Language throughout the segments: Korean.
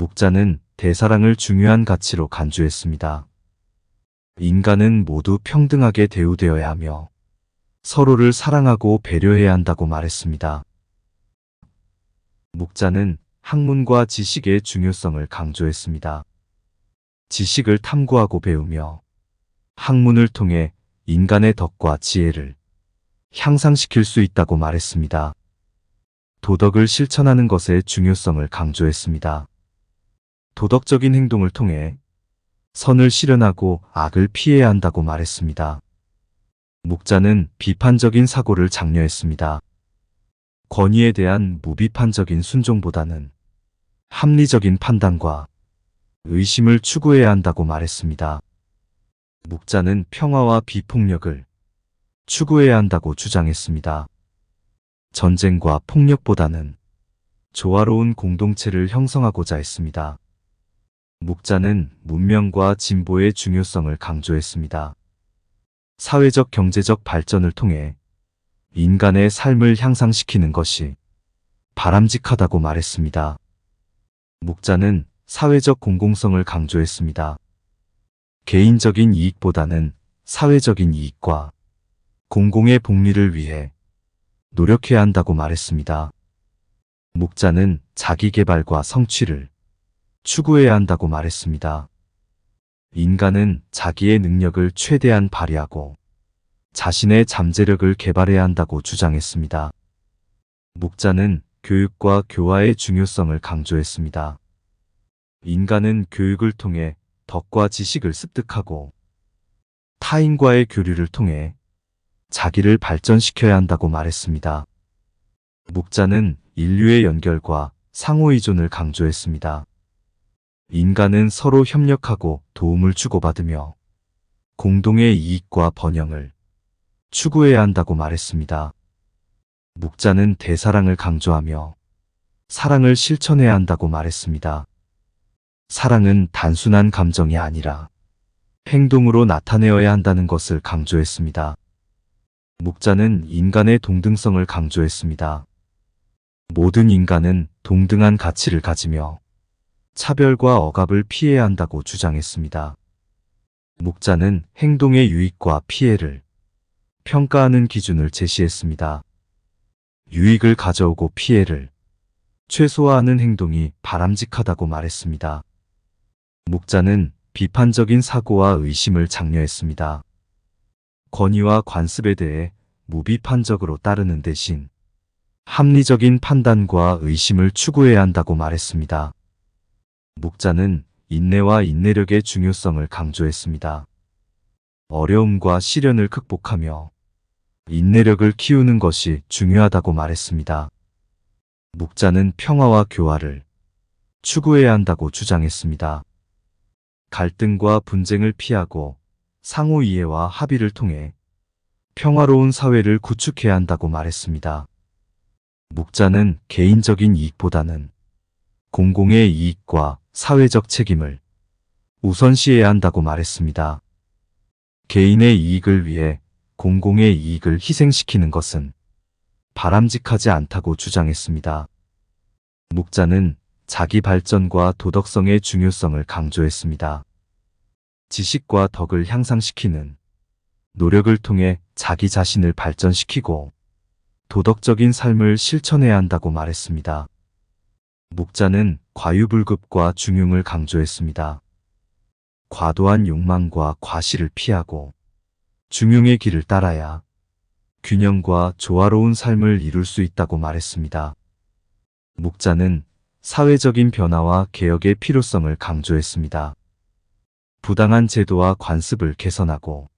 묵자는 대사랑을 중요한 가치로 간주했습니다. 인간은 모두 평등하게 대우되어야 하며 서로를 사랑하고 배려해야 한다고 말했습니다. 묵자는 학문과 지식의 중요성을 강조했습니다. 지식을 탐구하고 배우며 학문을 통해 인간의 덕과 지혜를 향상시킬 수 있다고 말했습니다. 도덕을 실천하는 것의 중요성을 강조했습니다. 도덕적인 행동을 통해 선을 실현하고 악을 피해야 한다고 말했습니다. 묵자는 비판적인 사고를 장려했습니다. 권위에 대한 무비판적인 순종보다는 합리적인 판단과 의심을 추구해야 한다고 말했습니다. 묵자는 평화와 비폭력을 추구해야 한다고 주장했습니다. 전쟁과 폭력보다는 조화로운 공동체를 형성하고자 했습니다. 묵자는 문명과 진보의 중요성을 강조했습니다. 사회적 경제적 발전을 통해 인간의 삶을 향상시키는 것이 바람직하다고 말했습니다. 묵자는 사회적 공공성을 강조했습니다. 개인적인 이익보다는 사회적인 이익과 공공의 복리를 위해 노력해야 한다고 말했습니다. 묵자는 자기 개발과 성취를 추구해야 한다고 말했습니다. 인간은 자기의 능력을 최대한 발휘하고 자신의 잠재력을 개발해야 한다고 주장했습니다. 묵자는 교육과 교화의 중요성을 강조했습니다. 인간은 교육을 통해 덕과 지식을 습득하고 타인과의 교류를 통해 자기를 발전시켜야 한다고 말했습니다. 묵자는 인류의 연결과 상호의존을 강조했습니다. 인간은 서로 협력하고 도움을 주고받으며 공동의 이익과 번영을 추구해야 한다고 말했습니다. 묵자는 대사랑을 강조하며 사랑을 실천해야 한다고 말했습니다. 사랑은 단순한 감정이 아니라 행동으로 나타내어야 한다는 것을 강조했습니다. 묵자는 인간의 동등성을 강조했습니다. 모든 인간은 동등한 가치를 가지며 차별과 억압을 피해야 한다고 주장했습니다. 묵자는 행동의 유익과 피해를 평가하는 기준을 제시했습니다. 유익을 가져오고 피해를 최소화하는 행동이 바람직하다고 말했습니다. 묵자는 비판적인 사고와 의심을 장려했습니다. 권위와 관습에 대해 무비판적으로 따르는 대신 합리적인 판단과 의심을 추구해야 한다고 말했습니다. 묵자는 인내와 인내력의 중요성을 강조했습니다. 어려움과 시련을 극복하며 인내력을 키우는 것이 중요하다고 말했습니다. 묵자는 평화와 교화를 추구해야 한다고 주장했습니다. 갈등과 분쟁을 피하고 상호 이해와 합의를 통해 평화로운 사회를 구축해야 한다고 말했습니다. 묵자는 개인적인 이익보다는 공공의 이익과 사회적 책임을 우선시해야 한다고 말했습니다. 개인의 이익을 위해 공공의 이익을 희생시키는 것은 바람직하지 않다고 주장했습니다. 묵자는 자기 발전과 도덕성의 중요성을 강조했습니다. 지식과 덕을 향상시키는 노력을 통해 자기 자신을 발전시키고 도덕적인 삶을 실천해야 한다고 말했습니다. 묵자는 과유불급과 중용을 강조했습니다. 과도한 욕망과 과시를 피하고 중용의 길을 따라야 균형과 조화로운 삶을 이룰 수 있다고 말했습니다. 묵자는 사회적인 변화와 개혁의 필요성을 강조했습니다. 부당한 제도와 관습을 개선하고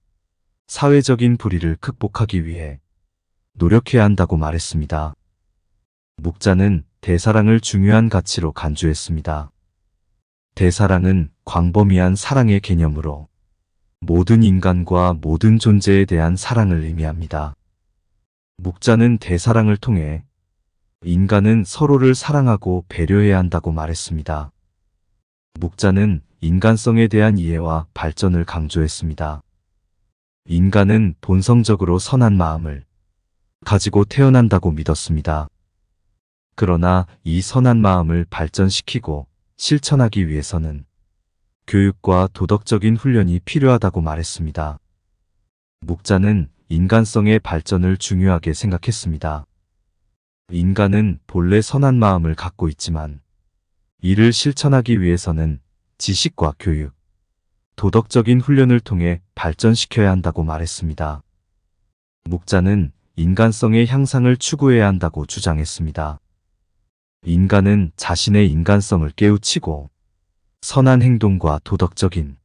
사회적인 불의를 극복하기 위해 노력해야 한다고 말했습니다. 묵자는 대사랑을 중요한 가치로 간주했습니다. 대사랑은 광범위한 사랑의 개념으로 모든 인간과 모든 존재에 대한 사랑을 의미합니다. 묵자는 대사랑을 통해 인간은 서로를 사랑하고 배려해야 한다고 말했습니다. 묵자는 인간성에 대한 이해와 발전을 강조했습니다. 인간은 본성적으로 선한 마음을 가지고 태어난다고 믿었습니다. 그러나 이 선한 마음을 발전시키고 실천하기 위해서는 교육과 도덕적인 훈련이 필요하다고 말했습니다. 목자는 인간성의 발전을 중요하게 생각했습니다. 인간은 본래 선한 마음을 갖고 있지만 이를 실천하기 위해서는 지식과 교육, 도덕적인 훈련을 통해 발전시켜야 한다고 말했습니다. 목자는 인간성의 향상을 추구해야 한다고 주장했습니다. 인간은 자신의 인간성을 깨우치고 선한 행동과 도덕적인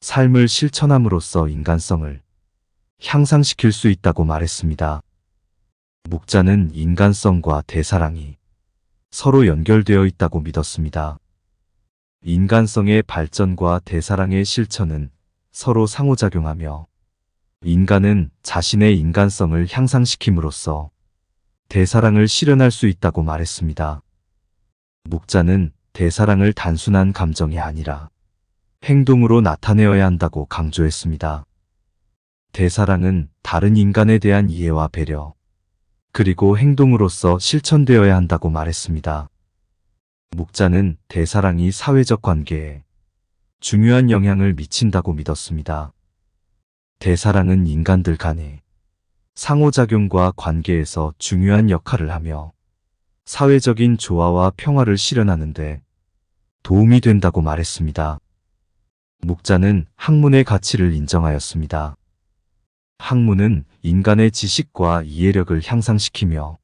삶을 실천함으로써 인간성을 향상시킬 수 있다고 말했습니다. 목자는 인간성과 대사랑이 서로 연결되어 있다고 믿었습니다. 인간성의 발전과 대사랑의 실천은 서로 상호작용하며 인간은 자신의 인간성을 향상시킴으로써 대사랑을 실현할 수 있다고 말했습니다. 목자는 대사랑을 단순한 감정이 아니라 행동으로 나타내어야 한다고 강조했습니다. 대사랑은 다른 인간에 대한 이해와 배려, 그리고 행동으로서 실천되어야 한다고 말했습니다. 목자는 대사랑이 사회적 관계에 중요한 영향을 미친다고 믿었습니다. 대사랑은 인간들 간의 상호작용과 관계에서 중요한 역할을 하며 사회적인 조화와 평화를 실현하는데 도움이 된다고 말했습니다. 목자는 학문의 가치를 인정하였습니다. 학문은 인간의 지식과 이해력을 향상시키며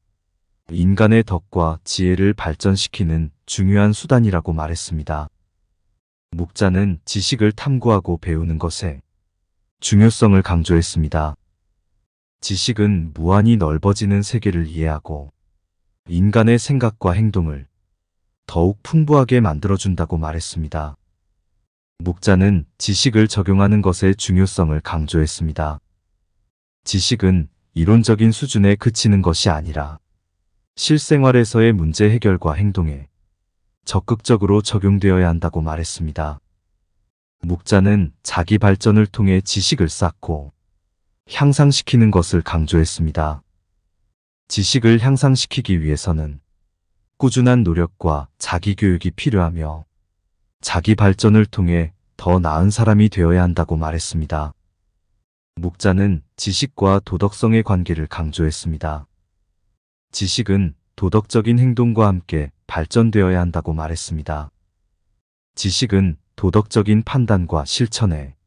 인간의 덕과 지혜를 발전시키는 중요한 수단이라고 말했습니다. 목자는 지식을 탐구하고 배우는 것에 중요성을 강조했습니다. 지식은 무한히 넓어지는 세계를 이해하고 인간의 생각과 행동을 더욱 풍부하게 만들어준다고 말했습니다. 목자는 지식을 적용하는 것의 중요성을 강조했습니다. 지식은 이론적인 수준에 그치는 것이 아니라 실생활에서의 문제 해결과 행동에 적극적으로 적용되어야 한다고 말했습니다. 목자는 자기 발전을 통해 지식을 쌓고 향상시키는 것을 강조했습니다. 지식을 향상시키기 위해서는 꾸준한 노력과 자기 교육이 필요하며 자기 발전을 통해 더 나은 사람이 되어야 한다고 말했습니다. 목자는 지식과 도덕성의 관계를 강조했습니다. 지식은 도덕적인 행동과 함께 발전되어야 한다고 말했습니다. 지식은 도덕적인 판단과 실천에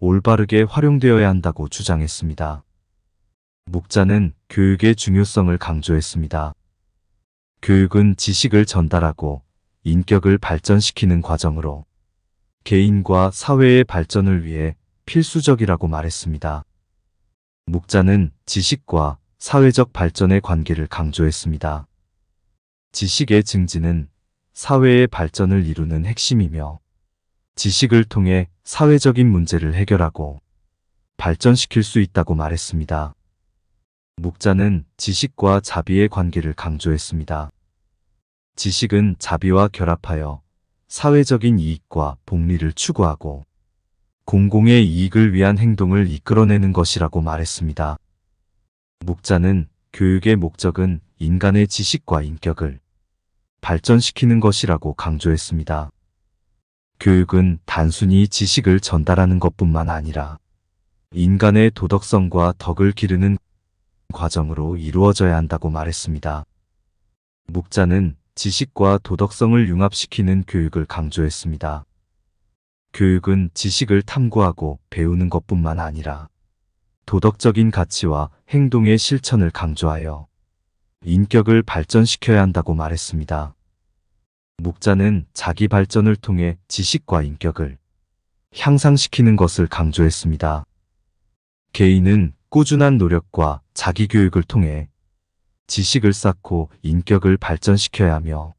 올바르게 활용되어야 한다고 주장했습니다. 목자는 교육의 중요성을 강조했습니다. 교육은 지식을 전달하고 인격을 발전시키는 과정으로 개인과 사회의 발전을 위해 필수적이라고 말했습니다. 목자는 지식과 사회적 발전의 관계를 강조했습니다. 지식의 증진은 사회의 발전을 이루는 핵심이며 지식을 통해 사회적인 문제를 해결하고 발전시킬 수 있다고 말했습니다. 목자는 지식과 자비의 관계를 강조했습니다. 지식은 자비와 결합하여 사회적인 이익과 복리를 추구하고 공공의 이익을 위한 행동을 이끌어내는 것이라고 말했습니다. 목자는 교육의 목적은 인간의 지식과 인격을 발전시키는 것이라고 강조했습니다. 교육은 단순히 지식을 전달하는 것뿐만 아니라 인간의 도덕성과 덕을 기르는 과정으로 이루어져야 한다고 말했습니다. 목자는 지식과 도덕성을 융합시키는 교육을 강조했습니다. 교육은 지식을 탐구하고 배우는 것뿐만 아니라 도덕적인 가치와 행동의 실천을 강조하여 인격을 발전시켜야 한다고 말했습니다. 목자는 자기 발전을 통해 지식과 인격을 향상시키는 것을 강조했습니다. 개인은 꾸준한 노력과 자기 교육을 통해 지식을 쌓고 인격을 발전시켜야 하며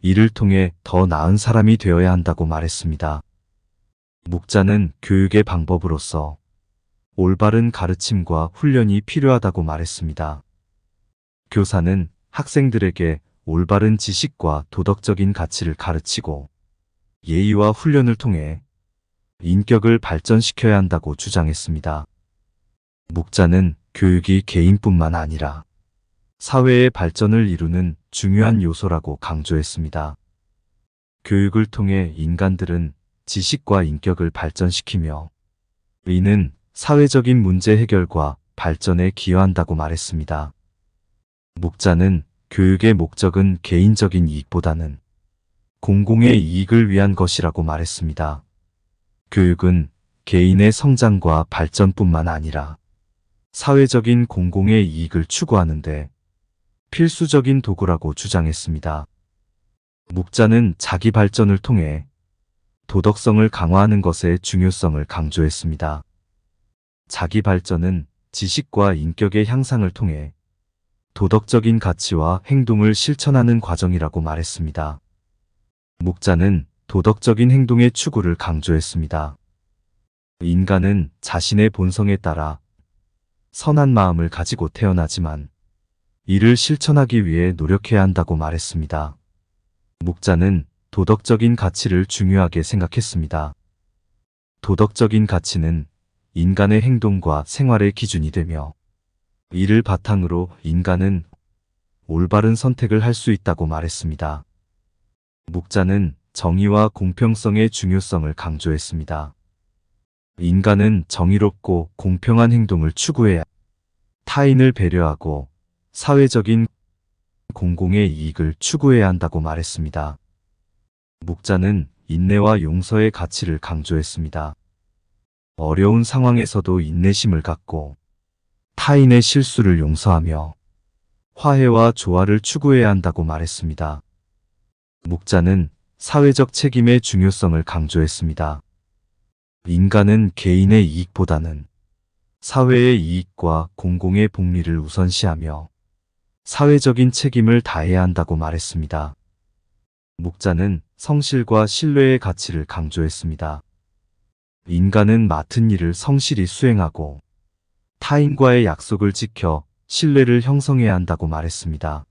이를 통해 더 나은 사람이 되어야 한다고 말했습니다. 목자는 교육의 방법으로서 올바른 가르침과 훈련이 필요하다고 말했습니다. 교사는 학생들에게 올바른 지식과 도덕적인 가치를 가르치고 예의와 훈련을 통해 인격을 발전시켜야 한다고 주장했습니다. 목자는 교육이 개인뿐만 아니라 사회의 발전을 이루는 중요한 요소라고 강조했습니다. 교육을 통해 인간들은 지식과 인격을 발전시키며 의는 사회적인 문제 해결과 발전에 기여한다고 말했습니다. 목자는 교육의 목적은 개인적인 이익보다는 공공의 이익을 위한 것이라고 말했습니다. 교육은 개인의 성장과 발전뿐만 아니라 사회적인 공공의 이익을 추구하는데 필수적인 도구라고 주장했습니다. 목자는 자기 발전을 통해 도덕성을 강화하는 것의 중요성을 강조했습니다. 자기 발전은 지식과 인격의 향상을 통해 도덕적인 가치와 행동을 실천하는 과정이라고 말했습니다. 목자는 도덕적인 행동의 추구를 강조했습니다. 인간은 자신의 본성에 따라 선한 마음을 가지고 태어나지만 이를 실천하기 위해 노력해야 한다고 말했습니다. 목자는 도덕적인 가치를 중요하게 생각했습니다. 도덕적인 가치는 인간의 행동과 생활의 기준이 되며 이를 바탕으로 인간은 올바른 선택을 할 수 있다고 말했습니다. 목자는 정의와 공평성의 중요성을 강조했습니다. 인간은 정의롭고 공평한 행동을 추구해야 타인을 배려하고 사회적인 공공의 이익을 추구해야 한다고 말했습니다. 목자는 인내와 용서의 가치를 강조했습니다. 어려운 상황에서도 인내심을 갖고 타인의 실수를 용서하며 화해와 조화를 추구해야 한다고 말했습니다. 목자는 사회적 책임의 중요성을 강조했습니다. 인간은 개인의 이익보다는 사회의 이익과 공공의 복리를 우선시하며 사회적인 책임을 다해야 한다고 말했습니다. 목자는 성실과 신뢰의 가치를 강조했습니다. 인간은 맡은 일을 성실히 수행하고 타인과의 약속을 지켜 신뢰를 형성해야 한다고 말했습니다.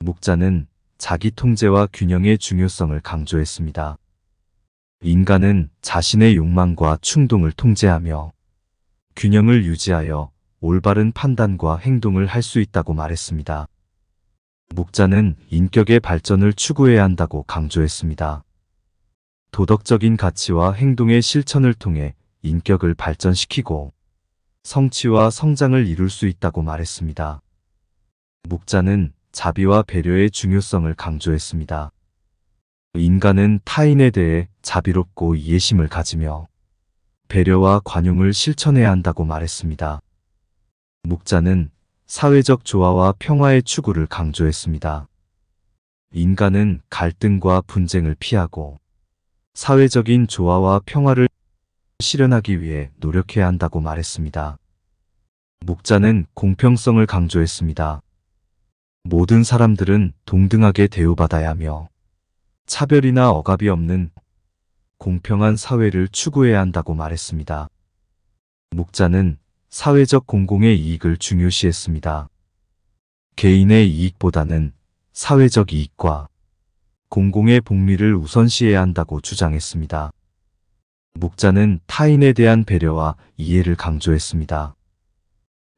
목자는 자기 통제와 균형의 중요성을 강조했습니다. 인간은 자신의 욕망과 충동을 통제하며 균형을 유지하여 올바른 판단과 행동을 할 수 있다고 말했습니다. 목자는 인격의 발전을 추구해야 한다고 강조했습니다. 도덕적인 가치와 행동의 실천을 통해 인격을 발전시키고 성취와 성장을 이룰 수 있다고 말했습니다. 목자는 자비와 배려의 중요성을 강조했습니다. 인간은 타인에 대해 자비롭고 이해심을 가지며 배려와 관용을 실천해야 한다고 말했습니다. 목자는 사회적 조화와 평화의 추구를 강조했습니다. 인간은 갈등과 분쟁을 피하고 사회적인 조화와 평화를 실현하기 위해 노력해야 한다고 말했습니다. 목자는 공평성을 강조했습니다. 모든 사람들은 동등하게 대우받아야 하며 차별이나 억압이 없는 공평한 사회를 추구해야 한다고 말했습니다. 목자는 사회적 공공의 이익을 중요시했습니다. 개인의 이익보다는 사회적 이익과 공공의 복리를 우선시해야 한다고 주장했습니다. 목자는 타인에 대한 배려와 이해를 강조했습니다.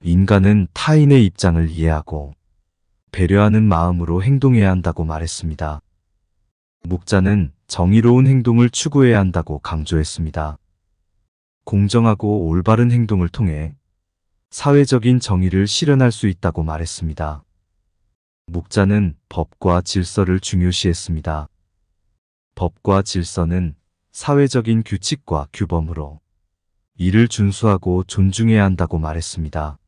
인간은 타인의 입장을 이해하고 배려하는 마음으로 행동해야 한다고 말했습니다. 목자는 정의로운 행동을 추구해야 한다고 강조했습니다. 공정하고 올바른 행동을 통해 사회적인 정의를 실현할 수 있다고 말했습니다. 목자는 법과 질서를 중요시했습니다. 법과 질서는 사회적인 규칙과 규범으로 이를 준수하고 존중해야 한다고 말했습니다.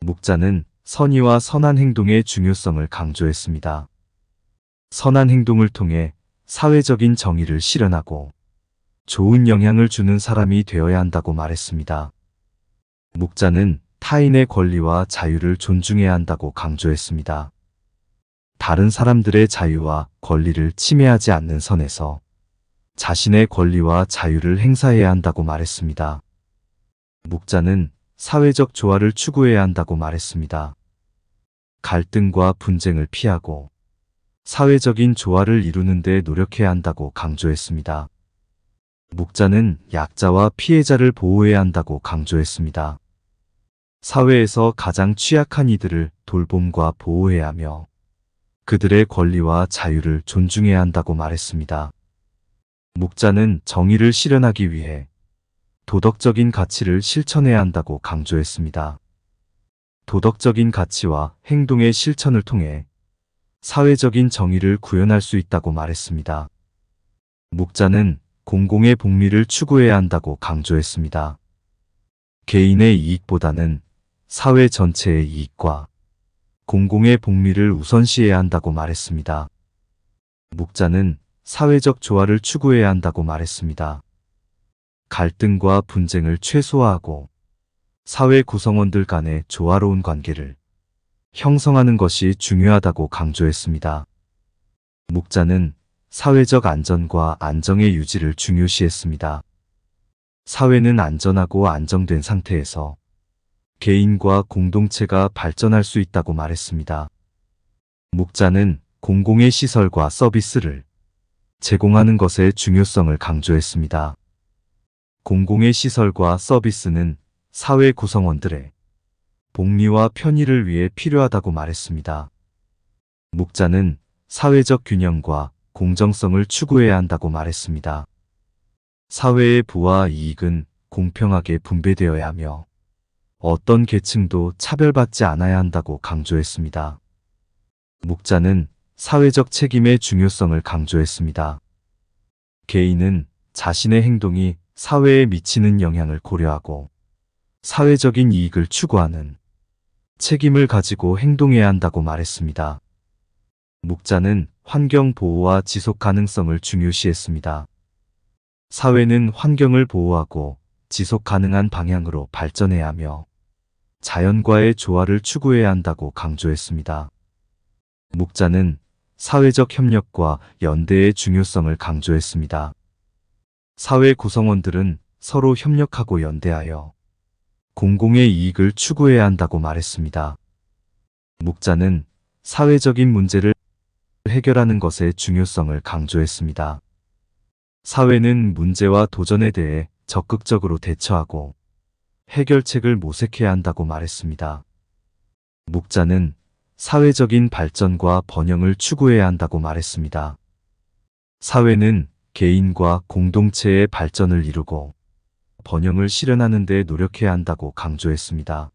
목자는 선의와 선한 행동의 중요성을 강조했습니다. 선한 행동을 통해 사회적인 정의를 실현하고 좋은 영향을 주는 사람이 되어야 한다고 말했습니다. 목자는 타인의 권리와 자유를 존중해야 한다고 강조했습니다. 다른 사람들의 자유와 권리를 침해하지 않는 선에서 자신의 권리와 자유를 행사해야 한다고 말했습니다. 목자는 사회적 조화를 추구해야 한다고 말했습니다. 갈등과 분쟁을 피하고 사회적인 조화를 이루는 데 노력해야 한다고 강조했습니다. 목자는 약자와 피해자를 보호해야 한다고 강조했습니다. 사회에서 가장 취약한 이들을 돌봄과 보호해야 하며 그들의 권리와 자유를 존중해야 한다고 말했습니다. 묵자는 정의를 실현하기 위해 도덕적인 가치를 실천해야 한다고 강조했습니다. 도덕적인 가치와 행동의 실천을 통해 사회적인 정의를 구현할 수 있다고 말했습니다. 묵자는 공공의 복리를 추구해야 한다고 강조했습니다. 개인의 이익보다는 사회 전체의 이익과 공공의 복리를 우선시해야 한다고 말했습니다. 묵자는 사회적 조화를 추구해야 한다고 말했습니다. 갈등과 분쟁을 최소화하고 사회 구성원들 간의 조화로운 관계를 형성하는 것이 중요하다고 강조했습니다. 묵자는 사회적 안전과 안정의 유지를 중요시했습니다. 사회는 안전하고 안정된 상태에서 개인과 공동체가 발전할 수 있다고 말했습니다. 묵자는 공공의 시설과 서비스를 제공하는 것의 중요성을 강조했습니다. 공공의 시설과 서비스는 사회 구성원들의 복리와 편의를 위해 필요하다고 말했습니다. 묵자는 사회적 균형과 공정성을 추구해야 한다고 말했습니다. 사회의 부와 이익은 공평하게 분배되어야 하며 어떤 계층도 차별받지 않아야 한다고 강조했습니다. 묵자는 사회적 책임의 중요성을 강조했습니다. 개인은 자신의 행동이 사회에 미치는 영향을 고려하고 사회적인 이익을 추구하는 책임을 가지고 행동해야 한다고 말했습니다. 묵자는 환경 보호와 지속 가능성을 중요시했습니다. 사회는 환경을 보호하고 지속 가능한 방향으로 발전해야 하며 자연과의 조화를 추구해야 한다고 강조했습니다. 묵자는 사회적 협력과 연대의 중요성을 강조했습니다. 사회 구성원들은 서로 협력하고 연대하여 공공의 이익을 추구해야 한다고 말했습니다. 묵자는 사회적인 문제를 해결하는 것의 중요성을 강조했습니다. 사회는 문제와 도전에 대해 적극적으로 대처하고 해결책을 모색해야 한다고 말했습니다. 묵자는 사회적인 발전과 번영을 추구해야 한다고 말했습니다. 사회는 개인과 공동체의 발전을 이루고 번영을 실현하는 데 노력해야 한다고 강조했습니다.